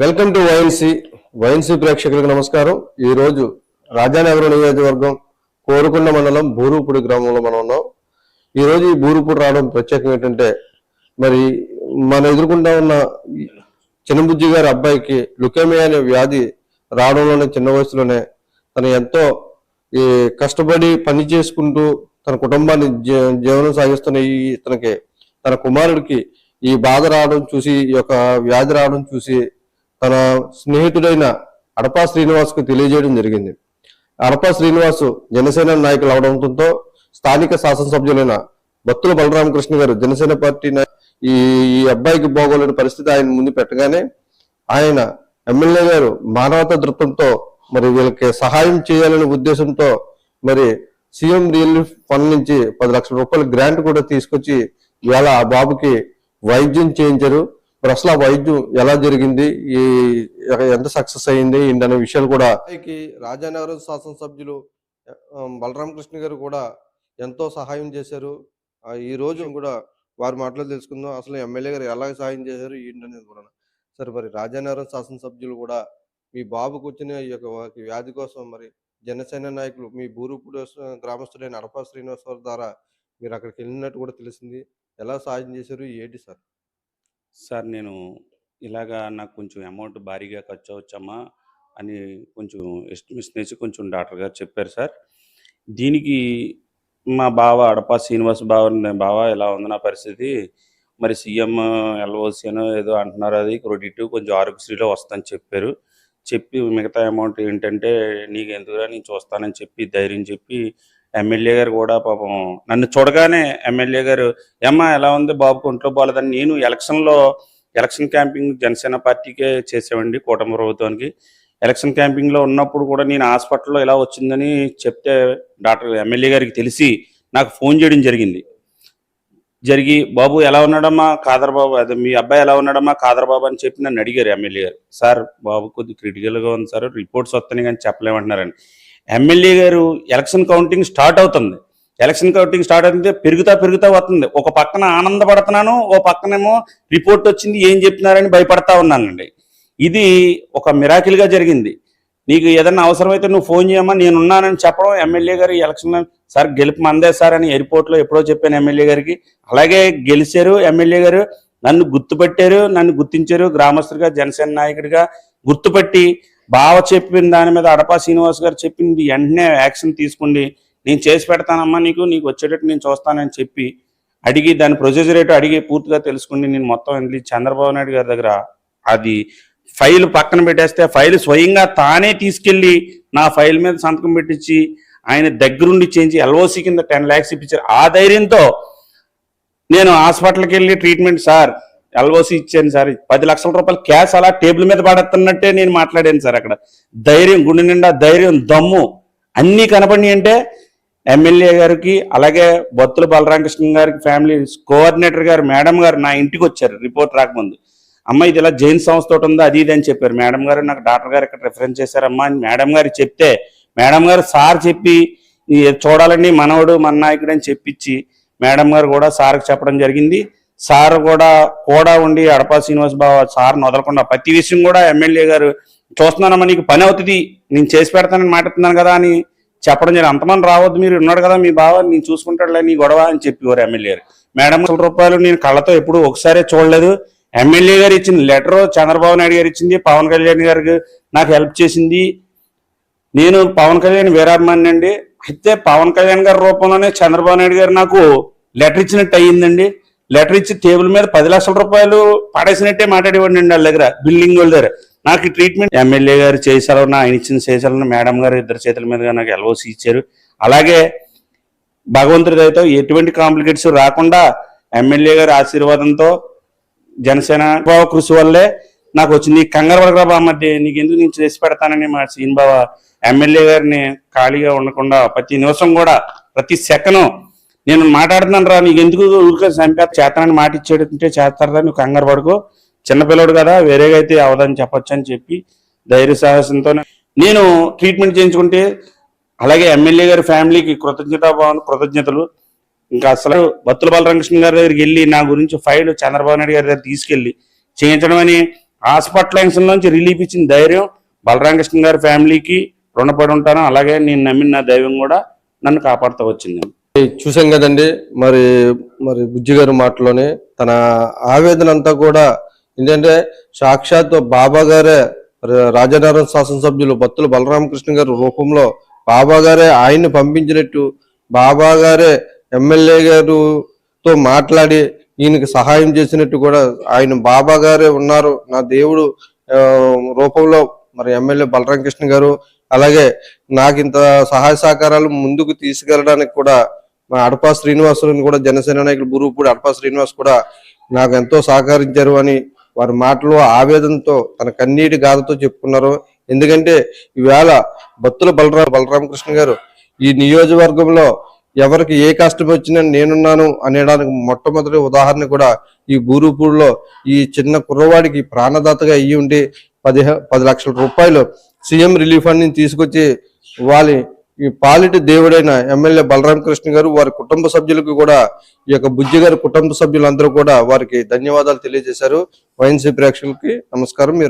Welcome to వైఎన్సి. వైఎన్సి ప్రేక్షకులకు నమస్కారం. ఈ రోజు రాజానగరం నియోజకవర్గం కోరుకున్న మండలం బూరుపూడి గ్రామంలో మనం ఉన్నాం. ఈ రోజు ఈ బూరుపూడి రావడం ప్రత్యేకం ఏంటంటే మరి మనం ఎదుర్కొంటా ఉన్న చిన్నబుజ్జి గారి అబ్బాయికి లుకేమియా అనే వ్యాధి రావడంలోనే చిన్న వయసులోనే తను ఎంతో ఈ కష్టపడి పని చేసుకుంటూ తన కుటుంబాన్ని జీవనం సాగిస్తున్న ఈ తనకి తన కుమారుడికి ఈ బాధ రావడం చూసి ఈ యొక్క వ్యాధి రావడం చూసి తన స్నేహితుడైన అడపా శ్రీనివాస్కు తెలియజేయడం జరిగింది. అడపా శ్రీనివాస్ జనసేన నాయకులు అవడంతో స్థానిక శాసనసభ్యులైన భక్తుల బలరామకృష్ణ గారు జనసేన పార్టీ ఈ ఈ అబ్బాయికి బాగోలేని పరిస్థితి ఆయన ముందు పెట్టగానే ఆయన ఎమ్మెల్యే గారు మానవతా దృక్పథంతో మరి వీళ్ళకి సహాయం చేయాలనే ఉద్దేశంతో మరి సీఎం రిలీఫ్ ఫండ్ నుంచి పది లక్షల రూపాయల గ్రాంట్ కూడా తీసుకొచ్చి ఇవాళ ఆ బాబుకి వైద్యం చేయించారు. మరి అసలు ఆ వైద్యం ఎలా జరిగింది? ఈ ఎంత సక్సెస్ అయింది? ఏంటనే విషయాలు కూడా రాజానగరం శాసనసభ్యులు బలరామకృష్ణ గారు కూడా ఎంతో సహాయం చేశారు. ఈ రోజు కూడా వారి మాటలు తెలుసుకుందాం. అసలు ఎమ్మెల్యే గారు ఎలా సహాయం చేశారు? ఏంటనేది కూడా. సరే మరి రాజానగరం శాసనసభ్యులు కూడా మీ బాబుకు వచ్చిన ఈ యొక్క వ్యాధి కోసం మరి జనసేన నాయకులు మీ బూరుపూడి గ్రామస్తుడైన అడపా శ్రీనివాసరావు ద్వారా మీరు అక్కడికి వెళ్ళినట్టు కూడా తెలిసింది. ఎలా సాయం చేశారు? ఏంటి సార్? సార్ నేను ఇలాగా నాకు కొంచెం అమౌంట్ భారీగా ఖర్చు అవచ్చమ్మా అని కొంచెం ఎస్టిమేషన్ వేసి కొంచెం డాక్టర్ గారు చెప్పారు సార్. దీనికి మా బావ అడప శ్రీనివాస్ బావ బావ ఎలా ఉంది నా పరిస్థితి? మరి సీఎం ఎల్ఓసి అనో ఏదో అంటున్నారు అది క్రెడిట్ కొంచెం ఆరోగ్యశ్రీలో వస్తుందని చెప్పారు. చెప్పి మిగతా అమౌంట్ ఏంటంటే నీకు ఎందుకురా నేను చూస్తానని చెప్పి ధైర్యం చెప్పి ఎమ్మెల్యే గారు కూడా పాపం నన్ను చూడగానే ఎమ్మెల్యే గారు ఏమ్మా ఎలా ఉంది బాబుకు ఒంట్లో బాగాలేదని నేను ఎలక్షన్లో ఎలక్షన్ క్యాంపింగ్ జనసేన పార్టీకే చేసామండి కూటమి ప్రభుత్వానికి. ఎలక్షన్ క్యాంపింగ్లో ఉన్నప్పుడు కూడా నేను హాస్పిటల్లో ఇలా వచ్చిందని చెప్తే డాక్టర్ ఎమ్మెల్యే గారికి తెలిసి నాకు ఫోన్ చేయడం జరిగింది. జరిగి బాబు ఎలా ఉన్నాడమ్మా? కాదర్ బాబు అదే మీ అబ్బాయి ఎలా ఉన్నాడమ్మా? కాదర్ బాబు అని చెప్పి నన్ను అడిగారు ఎమ్మెల్యే గారు. సార్ బాబు కొద్ది క్రిటికల్గా ఉంది సార్ రిపోర్ట్స్ వస్తున్నాయి కానీ చెప్పలేమంటున్నారని. ఎమ్మెల్యే గారు ఎలక్షన్ కౌంటింగ్ స్టార్ట్ అవుతుంది. ఎలక్షన్ కౌంటింగ్ స్టార్ట్ అవుతుంటే పెరుగుతా పెరుగుతా వస్తుంది. ఒక పక్కన ఆనందపడుతున్నాను ఓ పక్కనేమో రిపోర్ట్ వచ్చింది ఏం చెప్తున్నారని భయపడతా ఉన్నానండి. ఇది ఒక మిరాకిల్గా జరిగింది. నీకు ఏదన్నా అవసరమైతే నువ్వు ఫోన్ చేయమా నేను ఉన్నానని చెప్పడం ఎమ్మెల్యే గారు ఎలక్షన్ సార్ గెలుపు మందే సార్ అని ఎయిర్పోర్ట్లో ఎప్పుడో చెప్పాను ఎమ్మెల్యే గారికి. అలాగే గెలిచారు ఎమ్మెల్యే గారు నన్ను గుర్తుపెట్టారు నన్ను గుర్తించారు గ్రామస్తుడిగా జనసేన నాయకుడిగా గుర్తుపట్టి బావ చెప్పిన దాని మీద అడపా శ్రీనివాస్ గారు చెప్పింది వెంటనే యాక్షన్ తీసుకోండి. నేను చేసి పెడతానమ్మా నీకు నీకు వచ్చేటట్టు నేను చూస్తానని చెప్పి అడిగి దాని ప్రొసీజర్ ఏంటో అడిగి పూర్తిగా తెలుసుకుని నేను మొత్తం వెళ్ళి చంద్రబాబు నాయుడు గారి దగ్గర అది ఫైల్ పక్కన పెట్టేస్తే ఫైల్ స్వయంగా తానే తీసుకెళ్ళి నా ఫైల్ మీద సంతకం పెట్టించి ఆయన దగ్గరుండి చేయించి ఎల్ఓసి కింద టెన్ ల్యాక్స్ ఇప్పించారు. ఆ ధైర్యంతో నేను హాస్పిటల్కి వెళ్ళి ట్రీట్మెంట్ సార్ ఎల్ఓసి ఇచ్చాను సార్. పది లక్షల రూపాయలు క్యాష్ అలా టేబుల్ మీద పడేస్తున్నట్టే నేను మాట్లాడాను సార్ అక్కడ. ధైర్యం గుండె నిండా ధైర్యం దమ్ము అన్నీ కనపడి అంటే ఎమ్మెల్యే గారికి అలాగే బొత్తుల బలరామకృష్ణ గారికి ఫ్యామిలీ కోఆర్డినేటర్ గారు మేడం గారు నా ఇంటికి వచ్చారు రిపోర్ట్ రాకముందు. అమ్మ ఇది ఇలా జైన్ సంస్థ ఒకటి ఉందో? అది ఇది అని చెప్పారు. మేడం గారు నాకు డాక్టర్ గారు ఇక్కడ రిఫరెన్స్ చేశారమ్మా అని మేడం గారు చెప్తే మేడం గారు సార్ చెప్పి చూడాలండి మనవడు మన నాయకుడు అని చెప్పించి మేడం గారు కూడా సార్కి చెప్పడం జరిగింది. సార్ కూడా కూడా ఉండి అడపా శ్రీనివాస్ బాబు సార్ని వదలకుండా ప్రతి విషయం కూడా ఎమ్మెల్యే గారు చూస్తున్నానమ్మా నీకు పని అవుతుంది నేను చేసి పెడతానని మాట్లాడుతున్నాను కదా అని చెప్పడం జరిగింది. అంతమంది రావద్దు మీరు ఉన్నాడు కదా మీ బావ నేను చూసుకుంటాడులే నీ గొడవ అని చెప్పేవారు ఎమ్మెల్యే గారు. మేడం వందల రూపాయలు నేను కళ్ళతో ఎప్పుడు ఒకసారి చూడలేదు. ఎమ్మెల్యే గారు ఇచ్చిన లెటర్ చంద్రబాబు నాయుడు గారు ఇచ్చింది పవన్ కళ్యాణ్ గారికి నాకు హెల్ప్ చేసింది. నేను పవన్ కళ్యాణ్ వీరాభిమాని అండి. అయితే పవన్ కళ్యాణ్ గారి రూపంలోనే చంద్రబాబు నాయుడు గారు నాకు లెటర్ ఇచ్చినట్టు అయ్యిందండి. లెటర్ ఇచ్చి టేబుల్ మీద పది లక్షల రూపాయలు పడేసినట్టే మాట్లాడేవాడిని అండి వాళ్ళ దగ్గర బిల్డింగ్ వాళ్ళ దగ్గర. నాకు ట్రీట్మెంట్ ఎమ్మెల్యే గారు చేశారన్న ఆయన ఇచ్చిన చేశారన్న మేడం గారు ఇద్దరు చేతుల మీదుగా నాకు ఎల్ఓసి ఇచ్చారు. అలాగే భగవంతుడి దయతో ఎటువంటి కాంప్లికేట్స్ రాకుండా ఎమ్మెల్యే గారి ఆశీర్వాదంతో జనసేన కృషి వల్లే నాకు వచ్చింది. ఈ కంగారు పడకరా బామ్మద్ది నీకు ఎందుకు నేను చేసి పెడతానని మా సీన్ బావ ఎమ్మెల్యే గారిని ఖాళీగా ఉండకుండా ప్రతి నిమిషం కూడా ప్రతి సెకను నేను మాట్లాడుతున్నాను రా నీకు ఎందుకు ఊరికే చంపే చేతనని మాట ఇచ్చేటంటే చేస్తారా నువ్వు కంగారు పడుకో. చిన్నపిల్లడు కదా వేరేగా అయితే అవదని చెప్పొచ్చు అని చెప్పి ధైర్య సాహసంతో నేను ట్రీట్మెంట్ చేయించుకుంటే అలాగే ఎమ్మెల్యే గారి ఫ్యామిలీకి కృతజ్ఞత కృతజ్ఞతలు. ఇంకా అసలు బత్తుల బాలరామకృష్ణ గారి దగ్గరికి వెళ్ళి నా గురించి ఫైల్ చంద్రబాబు నాయుడు గారి దగ్గర తీసుకెళ్ళి చేయించడం అని హాస్పిటల్ నుంచి రిలీఫ్ ఇచ్చిన ధైర్యం బలరామకృష్ణ గారి ఫ్యామిలీకి రుణపడి ఉంటాను. అలాగే నేను నమ్మిన నా దైవం కూడా నన్ను కాపాడుతూ వచ్చింది. చూసాం కదండి. మరి మరి బుజ్జి గారి మాటలోనే తన ఆవేదన అంతా కూడా ఏంటంటే సాక్షాత్ బాబా గారే మరి శాసనసభ్యులు బత్తుల బలరామకృష్ణ గారి రూపంలో బాబా గారే ఆయన్ని పంపించినట్టు బాబా గారే ఎమ్మెల్యే గారుతో మాట్లాడి ఈయనకి సహాయం చేసినట్టు కూడా ఆయన బాబా గారే ఉన్నారు. నా దేవుడు రూపంలో మరి ఎమ్మెల్యే బలరామకృష్ణ గారు అలాగే నాకు ఇంత సహాయ సహకారాలు ముందుకు తీసుకెళ్ళడానికి కూడా మా అడపా శ్రీనివాసులను కూడా జనసేన నాయకులు బురువుపూడి అడపా శ్రీనివాస్ కూడా నాకు ఎంతో సహకరించారు అని వారి మాటలో ఆవేదనతో తన కన్నీటి గాథతో చెప్పుకున్నారు. ఎందుకంటే ఈవేళ భక్తుల బలరా బలరామకృష్ణ గారు ఈ నియోజకవర్గంలో ఎవరికి ఏ కష్టం వచ్చినా నేనున్నాను అనేడానికి మొట్టమొదటి ఉదాహరణ కూడా ఈ బూరుపూడిలో ఈ చిన్న కుర్రవాడికి ప్రాణదాతగా అయ్యి ఉండి పదిహే పది లక్షల రూపాయలు సీఎం రిలీఫ్ ఫండ్ తీసుకొచ్చి వాళ్ళ ఈ పాలిటి దేవుడైన ఎమ్మెల్యే బలరామ కృష్ణ గారు వారి కుటుంబ సభ్యులకు కూడా ఈ యొక్క బుజ్జి గారి కుటుంబ సభ్యులందరూ కూడా వారికి ధన్యవాదాలు తెలియజేశారు. వైఎన్సీ ప్రేక్షకులకి నమస్కారం. మీరు